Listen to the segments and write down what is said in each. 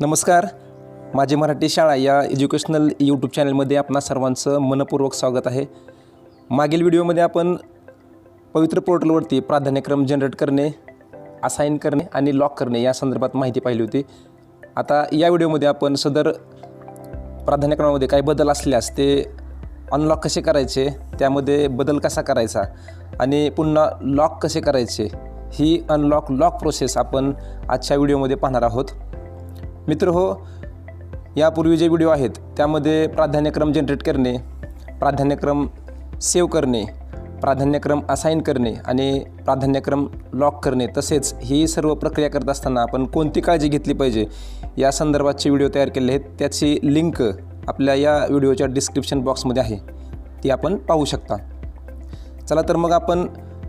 नमस्कार. माझी मराठी शाळा या एज्युकेशनल यूट्यूब चॅनलमध्ये आपणा सर्वांचं मनपूर्वक स्वागत आहे. मागील व्हिडिओमध्ये आपण पवित्र पोर्टलवरती प्राधान्यक्रम जनरेट करणे असाईन करणे आणि लॉक करणे या संदर्भात माहिती पाहिली होती. आता या व्हिडिओमध्ये आपण सदर प्राधान्यक्रमामध्ये काही बदल असल्यास ते अनलॉक कसे करायचे त्यामध्ये बदल कसा करायचा आणि पुन्हा लॉक कसे करायचे ही अनलॉक लॉक प्रोसेस आपण आजच्या व्हिडिओमध्ये पाहणार आहोत. मित्र हो यापूर्वी जे व्हिडिओ आहेत त्यामध्ये प्राधान्यक्रम जनरेट करणे प्राधान्यक्रम सेव्ह करणे प्राधान्यक्रम असाईन करणे आणि प्राधान्यक्रम लॉक करणे तसेच ही सर्व प्रक्रिया करत असताना आपण कोणती काळजी घेतली पाहिजे या संदर्भातचे व्हिडिओ तयार केले आहेत. त्याची लिंक आपल्या या व्हिडिओच्या डिस्क्रिप्शन बॉक्समध्ये आहे. ती आपण पाहू शकता. चला तर मग आपण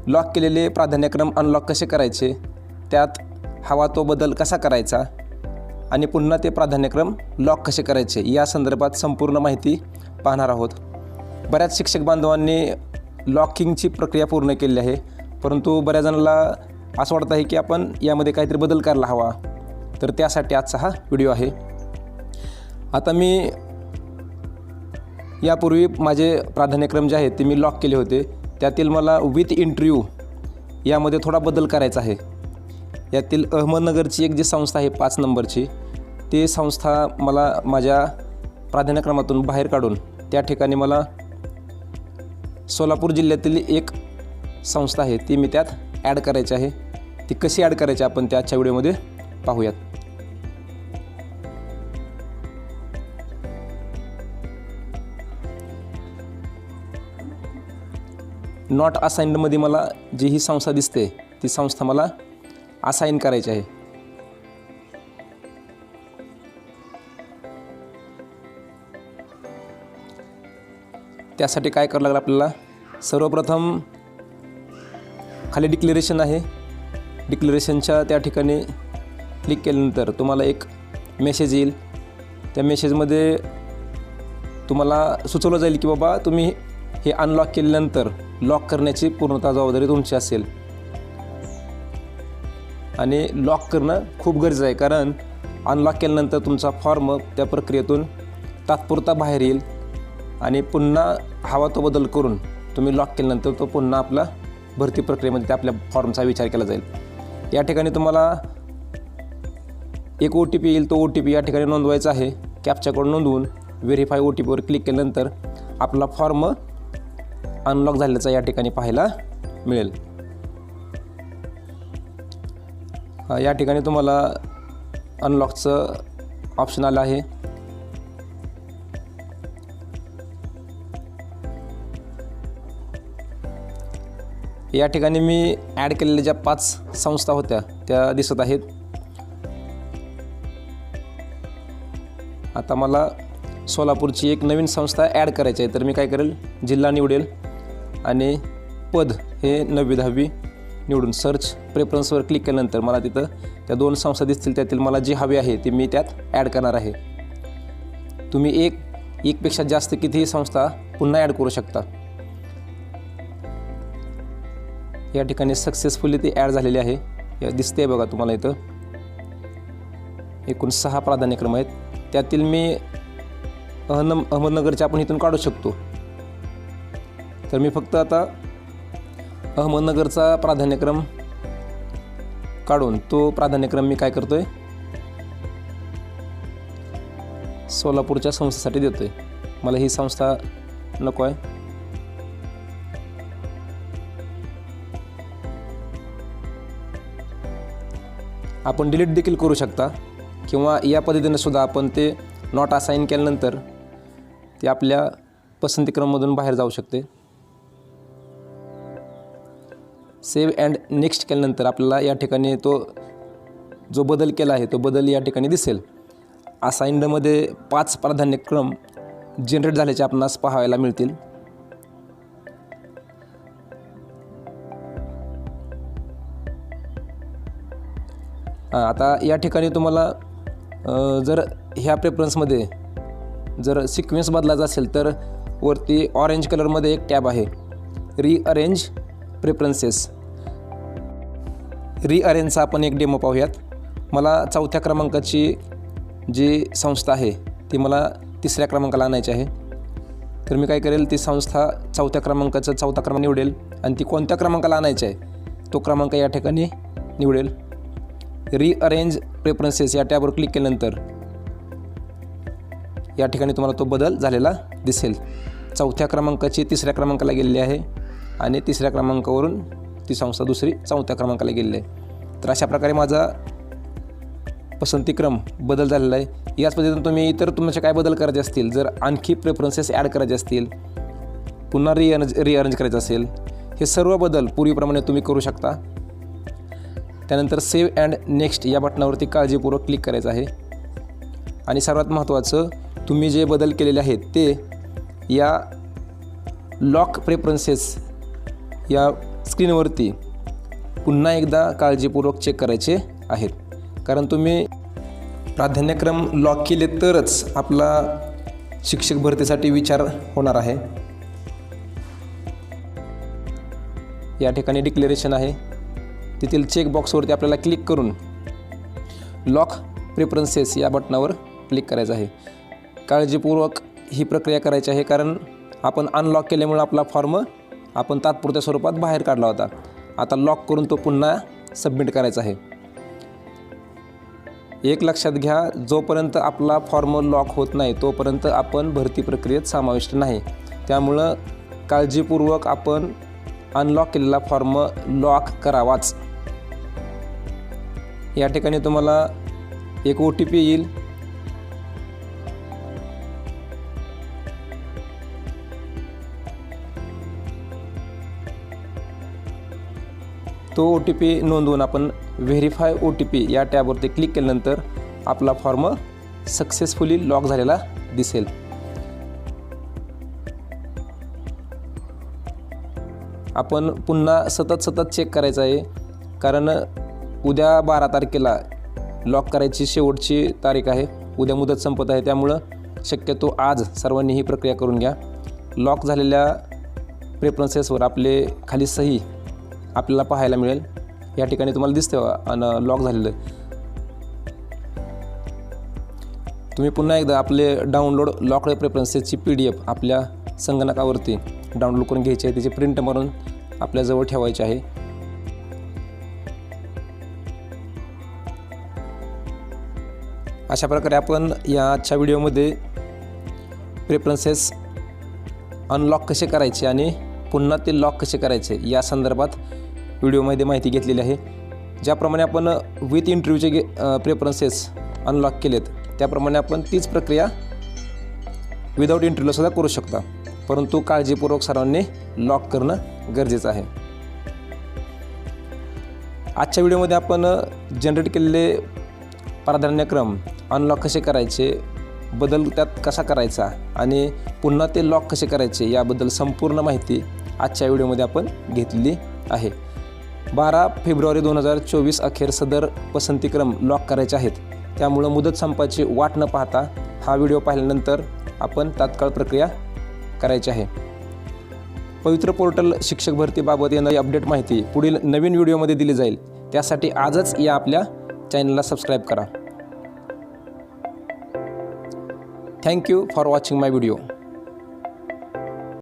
लॉक केलेले प्राधान्यक्रम अनलॉक कसे करायचे? त्यात हवा तो बदल कसा करायचा? आणि पुन्हा ते प्राधान्यक्रम लॉक कसे करायचे? या संदर्भात संपूर्ण माहिती पाहणार आहोत. बऱ्याच शिक्षक बांधवांनी लॉकिंगची प्रक्रिया पूर्ण केली आहे. परंतु बऱ्याच जणांना असं वाटत आहे की आपण यामध्ये काहीतरी बदल करायला हवा. तर त्यासाठी आजचा हा व्हिडिओ आहे. आता मी यापूर्वी माझे प्राधान्यक्रम जे आहेत ते मी लॉक केले होते. त्यातील मला विथ इंटरव्ह्यू यामध्ये थोडा बदल करायचा आहे. यातील अहमदनगरची एक जी संस्था आहे पाच नंबरची ती संस्था मला माझ्या प्राधान्यक्रमातून बाहेर काढून त्या ठिकाणी मला सोलापूर जिल्ह्यातील एक संस्था आहे ती मी त्यात ॲड करायची आहे. ती कशी ॲड करायची आपण त्या आजच्या व्हिडिओमध्ये पाहूयात. नॉट असाइनमध्ये मला जी ही संस्था दिसते ती संस्था मला असाईन करायचे आहे. त्यासाठी काय करावं लागेल आपल्याला? सर्वप्रथम खाली डिक्लेरेशन आहे. डिक्लेरेशनच्या त्या ठिकाणी क्लिक केल्यानंतर तुम्हाला एक मेसेज येईल. त्या मेसेजमध्ये तुम्हाला सुचवलं जाईल की बाबा तुम्ही हे अनलॉक केल्यानंतर लॉक करण्याची पूर्णतः जबाबदारी तुमची असेल. आणि लॉक करणं खूप गरजेचं आहे. कारण अनलॉक केल्यानंतर तुमचा फॉर्म त्या प्रक्रियेतून तात्पुरता बाहेर येईल आणि पुन्हा हवा तो बदल करून तुम्ही लॉक केल्यानंतर तो पुन्हा आपला भरती प्रक्रियेमध्ये त्या आपल्या फॉर्मचा विचार केला जाईल. या ठिकाणी तुम्हाला एक ओ टी पी येईल. तो ओ टी पी या ठिकाणी नोंदवायचा आहे. कॅपच्याकडून नोंदवून व्हेरीफाय ओ टी पीवर क्लिक केल्यानंतर आपला फॉर्म अनलॉक झाल्याचा या ठिकाणी पाहायला मिळेल. या ठिकाणी तुम्हाला अनलॉकचं ऑप्शन आलं आहे. या ठिकाणी मी ॲड केलेल्या ज्या पाच संस्था होत्या त्या दिसत आहेत. आता मला सोलापूरची एक नवीन संस्था ॲड करायची आहे तर मी काय करेल जिल्हा निवडेल आणि पद हे नववी दहावी निवडून सर्च प्रेफरन्सवर क्लिक केल्यानंतर मला तिथं त्या दोन संस्था दिसतील त्यातील मला जी हवी आहे ती मी त्यात ॲड करणार आहे. तुम्ही एक एकपेक्षा जास्त कितीही संस्था पुन्हा ॲड करू शकता. या ठिकाणी सक्सेसफुली ती ॲड झालेली आहे. या दिसते बघा तुम्हाला इथं. एकूण सहा प्राधान्यक्रम आहेत. त्यातील मी अहन अहमदनगरच्या आपण इथून काढू शकतो. तर मी फक्त आता अहमदनगरचा प्राधान्यक्रम काढून तो प्राधान्यक्रम मी काय करतोय? सोलापूरच्या संस्थेसाठी देतोय. मला ही संस्था नको आहे. आपण डिलीट देखील करू शकता. किंवा या पद्धतीने सुद्धा आपण ते नॉट असाईन केल्यानंतर ते आपल्या पसंतीक्रममधून बाहेर जाऊ शकते. सेव्ह अँड नेक्स्ट केल्यानंतर आपल्याला या ठिकाणी तो जो बदल केला आहे तो बदल या ठिकाणी दिसेल. असाइंडमध्ये पाच प्राधान्यक्रम जनरेट झाल्याचे आपणास पाहायला मिळतील. आता या ठिकाणी तुम्हाला जर ह्या प्रेफरन्समध्ये जर सिक्वेन्स बदलायचा असेल तर वरती ऑरेंज कलरमध्ये एक टॅब आहे. रिअरेंज प्रेफरन्सेस रिअरेंजचा आपण एक डेमो पाहूयात. मला चौथ्या क्रमांकाची जी संस्था आहे ती मला तिसऱ्या क्रमांकाला आणायची आहे. तर मी काय करेल ती संस्था चौथ्या क्रमांकाचा चौथा क्रमांक निवडेल आणि ती कोणत्या क्रमांकाला आणायची आहे तो क्रमांक या ठिकाणी निवडेल. रिअरेंज प्रेफरन्सेस या टॅबवर क्लिक केल्यानंतर या ठिकाणी तुम्हाला तो बदल झालेला दिसेल. चौथ्या क्रमांकाची तिसऱ्या क्रमांकाला गेलेली आहे आणि तिसऱ्या क्रमांकावरून ती संस्था दुसरी चौथ्या क्रमांकाला गेलेली आहे. तर अशा प्रकारे माझा पसंतीक्रम बदल झालेला आहे. याच पद्धतीनं तुम्ही इतर तुमचे काय बदल करायचे असतील जर आणखी प्रेफरन्सेस ॲड करायचे असतील पुन्हा रिअरेंज रिअरेंज करायचं असेल हे सर्व बदल पूर्वीप्रमाणे तुम्ही करू शकता. त्यानंतर सेव्ह अँड नेक्स्ट या बटनावरती काळजीपूर्वक क्लिक करायचं आहे. आणि सर्वात महत्त्वाचं तुम्ही जे बदल केलेले आहेत ते या लॉक प्रेफरन्सेस या स्क्रीनवरती पुन्हा एकदा काळजीपूर्वक चेक करायचे आहेत. कारण तुम्ही प्राधान्यक्रम लॉक केले तरच आपला शिक्षक भरतीसाठी विचार होणार आहे. या ठिकाणी डिक्लेरेशन आहे. तेथील चेकबॉक्सवरती आपल्याला क्लिक करून लॉक प्रेफरन्सेस या बटनावर क्लिक करायचं आहे. काळजीपूर्वक ही प्रक्रिया करायची आहे कारण आपण अनलॉक केल्यामुळे आपला फॉर्म आपण तात्पुरत्या स्वरूपात बाहेर काढला होता. आता लॉक करून तो पुन्हा सबमिट करायचा आहे. एक लक्षात घ्या जोपर्यंत आपला फॉर्म लॉक होत नाही तोपर्यंत आपण भरती प्रक्रियेत समाविष्ट नाही. त्यामुळं काळजीपूर्वक आपण अनलॉक केलेला फॉर्म लॉक करावाच. या ठिकाणी तुम्हाला एक ओ टी पी येईल. तो ओ टी पी नोंदवून आपण व्हेरीफाय ओ टी पी या टॅबवरती क्लिक केल्यानंतर आपला फॉर्म सक्सेसफुली लॉक झालेला दिसेल. आपण पुन्हा सतत सतत चेक करायचं आहे. कारण उद्या बारा तारखेला लॉक करायची शेवटची तारीख आहे. उद्या मुदत संपत आहे. त्यामुळं शक्यतो आज सर्वांनी ही प्रक्रिया करून घ्या. लॉक झालेल्या प्रेफरन्सेसवर आपले खाली सही आपल्याला पाहायला मिळेल. या ठिकाणी तुम्हाला दिसतं आणि लॉक झालेलं तुम्ही पुन्हा एकदा आपले डाउनलोड लॉकड प्रेफरन्सेसची पी डी एफ आपल्या संगणकावरती डाउनलोड करून घ्यायची आहे. त्याची प्रिंट मारून आपल्याजवळ ठेवायची आहे. अशा प्रकारे आपण या आजच्या व्हिडिओमध्ये प्रेफरन्सेस अनलॉक कसे करायचे आणि पुन्हा ते लॉक कसे करायचे या संदर्भात व्हिडिओमध्ये माहिती घेतलेली आहे. ज्याप्रमाणे आपण विथ इंटरव्ह्यूचे गे प्रेफरन्सेस अनलॉक केलेत त्याप्रमाणे आपण तीच प्रक्रिया विदाऊट इंटरव्ह्यूलासुद्धा करू शकता. परंतु काळजीपूर्वक सर्वांनी लॉक करणं गरजेचं आहे. आजच्या व्हिडिओमध्ये आपण जनरेट केलेले प्राधान्यक्रम अनलॉक कसे करायचे बदल त्यात कसा करायचा आणि पुन्हा ते लॉक कसे करायचे याबद्दल संपूर्ण माहिती आजच्या व्हिडिओमध्ये आपण घेतलेली आहे. बारा फेब्रुवारी दोन हजार चोवीस अखेर सदर पसंतीक्रम लॉक करायचे आहेत. त्यामुळं मुदत संपाची वाट न पाहता हा व्हिडिओ पाहिल्यानंतर आपण तात्काळ प्रक्रिया करायची आहे. पवित्र पोर्टल शिक्षक भरतीबाबत येणारी अपडेट माहिती पुढील नवीन व्हिडिओमध्ये दिली जाईल. त्यासाठी आजच या आपल्या चॅनलला सबस्क्राईब करा. Thank you for watching my video.